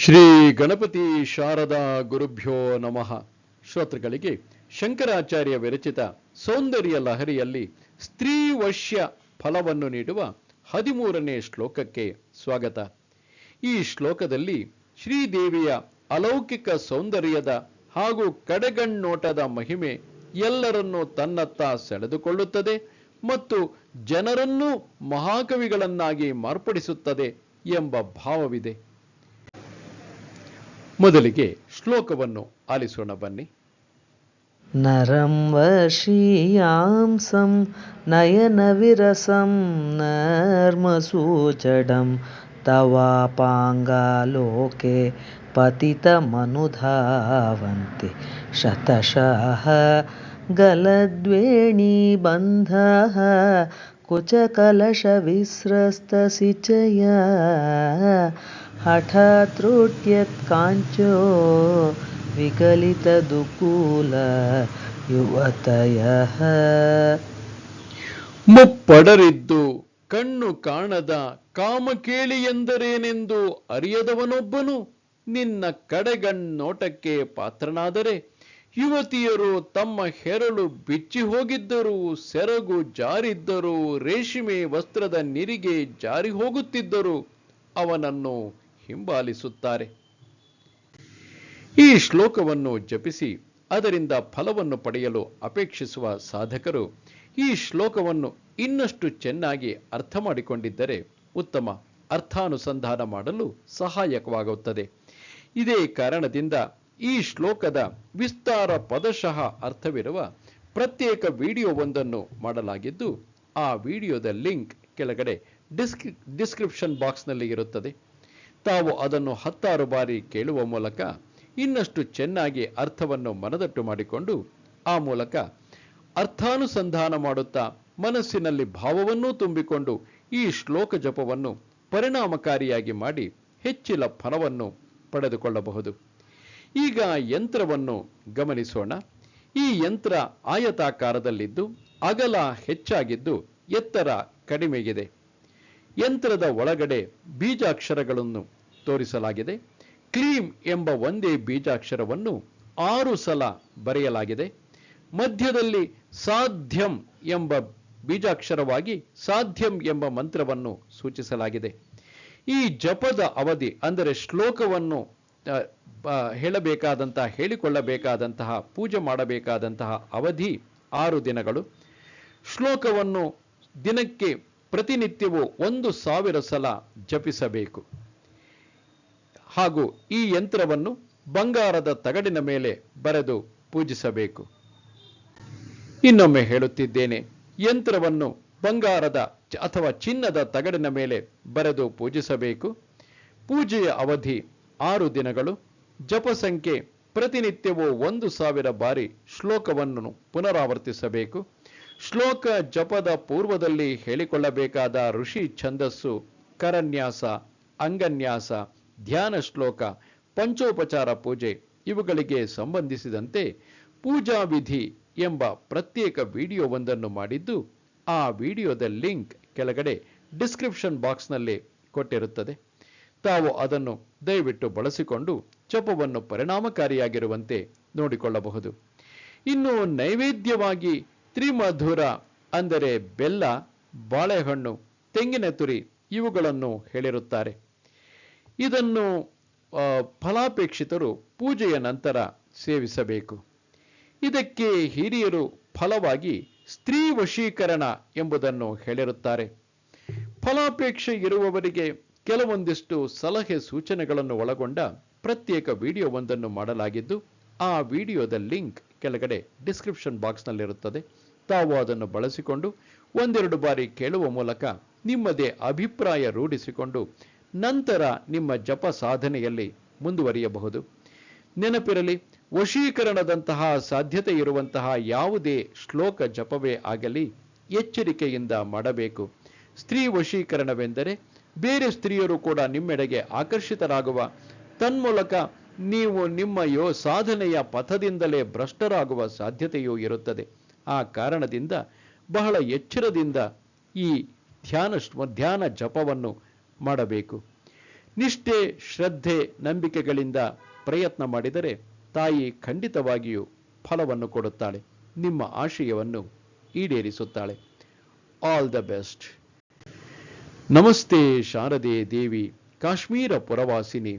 ಶ್ರೀ ಗಣಪತಿ ಶಾರದಾ ಗುರುಭ್ಯೋ ನಮಃ. ಶ್ರೋತೃಗಳಿಗೆ ಶಂಕರಾಚಾರ್ಯ ವಿರಚಿತ ಸೌಂದರ್ಯ ಲಹರಿಯಲ್ಲಿ ಸ್ತ್ರೀ ವಶ್ಯ ಫಲವನ್ನು ನೀಡುವ ಹದಿಮೂರನೇ ಶ್ಲೋಕಕ್ಕೆ ಸ್ವಾಗತ. ಈ ಶ್ಲೋಕದಲ್ಲಿ ಶ್ರೀದೇವಿಯ ಅಲೌಕಿಕ ಸೌಂದರ್ಯದ ಹಾಗೂ ಕಡೆಗಣ್ಣೋಟದ ಮಹಿಮೆ ಎಲ್ಲರನ್ನೂ ತನ್ನತ್ತ ಸೆಳೆದುಕೊಳ್ಳುತ್ತದೆ ಮತ್ತು ಜನರನ್ನೂ ಮಹಾಕವಿಗಳನ್ನಾಗಿ ಮಾರ್ಪಡಿಸುತ್ತದೆ ಎಂಬ ಭಾವವಿದೆ. ಮೊದಲಿಗೆ ಶ್ಲೋಕವನ್ನು ಆಲಿಸೋಣ ಬನ್ನಿ नरं वशीयांसं नयनविरसं नर्मसूचडं तवापाङ्गालोके पतितमनुधावन्ति शतशः गलद्वेणीबन्धः कुचकलशविस्रस्तसिचया हठात्रुट्यत्काञ्चो विकलितदुकूल युवतयः ಮುಪ್ಪಡರಿದ್ದು ಕಣ್ಣು ಕಾಣದ ಕಾಮಕೇಳಿ ಎಂದರೇನೆಂದು ಅರಿಯದವನೊಬ್ಬನು ನಿನ್ನ ಕಡೆಗಣ್ಣೋಟಕ್ಕೆ ಪಾತ್ರನಾದರೆ ಯುವತಿಯರು ತಮ್ಮ ಹೆರಳು ಬಿಚ್ಚಿ ಹೋಗಿದ್ದರೂ ಸೆರಗು ಜಾರಿದ್ದರೂ ರೇಷ್ಮೆ ವಸ್ತ್ರದ ನಿರಿಗೆ ಜಾರಿ ಹೋಗುತ್ತಿದ್ದರೂ ಅವನನ್ನು ಹಿಂಬಾಲಿಸುತ್ತಾರೆ. ಈ ಶ್ಲೋಕವನ್ನು ಜಪಿಸಿ ಅದರಿಂದ ಫಲವನ್ನು ಪಡೆಯಲು ಅಪೇಕ್ಷಿಸುವ ಸಾಧಕರು ಈ ಶ್ಲೋಕವನ್ನು ಇನ್ನಷ್ಟು ಚೆನ್ನಾಗಿ ಅರ್ಥ ಮಾಡಿಕೊಂಡಿದ್ದರೆ ಉತ್ತಮ ಅರ್ಥಾನುಸಂಧಾನ ಮಾಡಲು ಸಹಾಯಕವಾಗುತ್ತದೆ. ಇದೇ ಕಾರಣದಿಂದ ಈ ಶ್ಲೋಕದ ವಿಸ್ತಾರ ಪದಶಃ ಅರ್ಥವಿರುವ ಪ್ರತ್ಯೇಕ ವಿಡಿಯೋವೊಂದನ್ನು ಮಾಡಲಾಗಿದ್ದು, ಆ ವಿಡಿಯೋದ ಲಿಂಕ್ ಕೆಳಗಡೆ ಡಿಸ್ಕ್ರಿ ಡಿಸ್ಕ್ರಿಪ್ಷನ್ ಬಾಕ್ಸ್ನಲ್ಲಿ ಇರುತ್ತದೆ. ತಾವು ಅದನ್ನು ಹತ್ತಾರು ಬಾರಿ ಕೇಳುವ ಮೂಲಕ ಇನ್ನಷ್ಟು ಚೆನ್ನಾಗಿ ಅರ್ಥವನ್ನು ಮನದಟ್ಟು ಮಾಡಿಕೊಂಡು ಆ ಮೂಲಕ ಅರ್ಥಾನುಸಂಧಾನ ಮಾಡುತ್ತಾ ಮನಸ್ಸಿನಲ್ಲಿ ಭಾವವನ್ನೂ ತುಂಬಿಕೊಂಡು ಈ ಶ್ಲೋಕ ಜಪವನ್ನು ಪರಿಣಾಮಕಾರಿಯಾಗಿ ಮಾಡಿ ಹೆಚ್ಚಿನ ಫಲವನ್ನು ಪಡೆದುಕೊಳ್ಳಬಹುದು. ಈಗ ಯಂತ್ರವನ್ನು ಗಮನಿಸೋಣ. ಈ ಯಂತ್ರ ಆಯತಾಕಾರದಲ್ಲಿದ್ದು ಅಗಲ ಹೆಚ್ಚಾಗಿದ್ದು ಎತ್ತರ ಕಡಿಮೆಗಿದೆ. ಯಂತ್ರದ ಒಳಗಡೆ ಬೀಜಾಕ್ಷರಗಳನ್ನು ತೋರಿಸಲಾಗಿದೆ. ಕ್ಲೀಮ್ ಎಂಬ ಒಂದೇ ಬೀಜಾಕ್ಷರವನ್ನು ಆರು ಸಲ ಬರೆಯಲಾಗಿದೆ. ಮಧ್ಯದಲ್ಲಿ ಸಾಧ್ಯಂ ಎಂಬ ಬೀಜಾಕ್ಷರವಾಗಿ ಸಾಧ್ಯಂ ಎಂಬ ಮಂತ್ರವನ್ನು ಸೂಚಿಸಲಾಗಿದೆ. ಈ ಜಪದ ಅವಧಿ ಅಂದರೆ ಶ್ಲೋಕವನ್ನು ಹೇಳಬೇಕಾದಂತಹ, ಹೇಳಿಕೊಳ್ಳಬೇಕಾದಂತಹ, ಪೂಜೆ ಮಾಡಬೇಕಾದಂತಹ ಅವಧಿ ಆರು ದಿನಗಳು. ಶ್ಲೋಕವನ್ನು ದಿನಕ್ಕೆ ಪ್ರತಿನಿತ್ಯವೂ ಒಂದು ಸಾವಿರ ಸಲ ಜಪಿಸಬೇಕು. ಹಾಗೂ ಈ ಯಂತ್ರವನ್ನು ಬಂಗಾರದ ತಗಡಿನ ಮೇಲೆ ಬರೆದು ಪೂಜಿಸಬೇಕು. ಇನ್ನೊಮ್ಮೆ ಹೇಳುತ್ತಿದ್ದೇನೆ, ಯಂತ್ರವನ್ನು ಬಂಗಾರದ ಅಥವಾ ಚಿನ್ನದ ತಗಡಿನ ಮೇಲೆ ಬರೆದು ಪೂಜಿಸಬೇಕು. ಪೂಜೆಯ ಅವಧಿ ಆರು ದಿನಗಳು. ಜಪ ಸಂಖ್ಯೆ ಪ್ರತಿನಿತ್ಯವೂ ಒಂದು ಸಾವಿರ ಬಾರಿ ಶ್ಲೋಕವನ್ನು ಪುನರಾವರ್ತಿಸಬೇಕು. ಶ್ಲೋಕ ಜಪದ ಪೂರ್ವದಲ್ಲಿ ಹೇಳಿಕೊಳ್ಳಬೇಕಾದ ಋಷಿ ಛಂದಸ್ಸು, ಕರನ್ಯಾಸ, ಅಂಗನ್ಯಾಸ, ಧ್ಯಾನ ಶ್ಲೋಕ, ಪಂಚೋಪಚಾರ ಪೂಜೆ ಇವುಗಳಿಗೆ ಸಂಬಂಧಿಸಿದಂತೆ ಪೂಜಾ ವಿಧಿ ಎಂಬ ಪ್ರತ್ಯೇಕ ವಿಡಿಯೋವೊಂದನ್ನು ಮಾಡಿದ್ದು ಆ ವಿಡಿಯೋದ ಲಿಂಕ್ ಕೆಳಗಡೆ ಡಿಸ್ಕ್ರಿಪ್ಷನ್ ಬಾಕ್ಸ್ನಲ್ಲಿ ಕೊಟ್ಟಿರುತ್ತದೆ. ತಾವು ಅದನ್ನು ದಯವಿಟ್ಟು ಬಳಸಿಕೊಂಡು ಜಪವನ್ನು ಪರಿಣಾಮಕಾರಿಯಾಗಿರುವಂತೆ ನೋಡಿಕೊಳ್ಳಬಹುದು. ಇನ್ನು ನೈವೇದ್ಯವಾಗಿ ತ್ರಿಮಧುರ ಅಂದರೆ ಬೆಲ್ಲ, ಬಾಳೆಹಣ್ಣು, ತೆಂಗಿನ ತುರಿ ಇವುಗಳನ್ನು ಹೇಳಿರುತ್ತಾರೆ. ಇದನ್ನು ಫಲಾಪೇಕ್ಷಿತರು ಪೂಜೆಯ ನಂತರ ಸೇವಿಸಬೇಕು. ಇದಕ್ಕೆ ಹಿರಿಯರು ಫಲವಾಗಿ ಸ್ತ್ರೀ ವಶೀಕರಣ ಎಂಬುದನ್ನು ಹೇಳಿರುತ್ತಾರೆ. ಫಲಾಪೇಕ್ಷೆ ಇರುವವರಿಗೆ ಕೆಲವೊಂದಿಷ್ಟು ಸಲಹೆ ಸೂಚನೆಗಳನ್ನು ಒಳಗೊಂಡ ಪ್ರತ್ಯೇಕ ವಿಡಿಯೋವೊಂದನ್ನು ಮಾಡಲಾಗಿದ್ದು, ಆ ವಿಡಿಯೋದ ಲಿಂಕ್ ಕೆಳಗಡೆ ಡಿಸ್ಕ್ರಿಪ್ಷನ್ ಬಾಕ್ಸ್ನಲ್ಲಿರುತ್ತದೆ ತಾವು ಅದನ್ನು ಬಳಸಿಕೊಂಡು ಒಂದೆರಡು ಬಾರಿ ಕೇಳುವ ಮೂಲಕ ನಿಮ್ಮದೇ ಅಭಿಪ್ರಾಯ ರೂಢಿಸಿಕೊಂಡು ನಂತರ ನಿಮ್ಮ ಜಪ ಸಾಧನೆಯಲ್ಲಿ ಮುಂದುವರಿಯಬಹುದು. ನೆನಪಿರಲಿ, ವಶೀಕರಣದಂತಹ ಸಾಧ್ಯತೆ ಇರುವಂತಹ ಯಾವುದೇ ಶ್ಲೋಕ ಜಪವೇ ಆಗಲಿ ಎಚ್ಚರಿಕೆಯಿಂದ ಮಾಡಬೇಕು. ಸ್ತ್ರೀ ವಶೀಕರಣವೆಂದರೆ ಬೇರೆ ಸ್ತ್ರೀಯರು ಕೂಡ ನಿಮ್ಮೆಡೆಗೆ ಆಕರ್ಷಿತರಾಗುವ ತನ್ಮೂಲಕ ನೀವು ನಿಮ್ಮ ಯೋ ಸಾಧನೆಯ ಪಥದಿಂದಲೇ ಭ್ರಷ್ಟರಾಗುವ ಸಾಧ್ಯತೆಯೂ ಇರುತ್ತದೆ. ಆ ಕಾರಣದಿಂದ ಬಹಳ ಎಚ್ಚರದಿಂದ ಈ ಧ್ಯಾನ ಧ್ಯಾನ ಜಪವನ್ನು ಮಾಡಬೇಕು. ನಿಷ್ಠೆ, ಶ್ರದ್ಧೆ, ನಂಬಿಕೆಗಳಿಂದ ಪ್ರಯತ್ನ ಮಾಡಿದರೆ ತಾಯಿ ಖಂಡಿತವಾಗಿಯೂ ಫಲವನ್ನು ಕೊಡುತ್ತಾಳೆ. ನಿಮ್ಮ ಆಶಯವನ್ನು ಈಡೇರಿಸುತ್ತಾಳೆ. ಆಲ್ ದ ಬೆಸ್ಟ್ ನಮಸ್ತೆ ಶಾರದೆ ದೇವಿ, ಕಾಶ್ಮೀರ ಪುರವಾಸಿನಿ.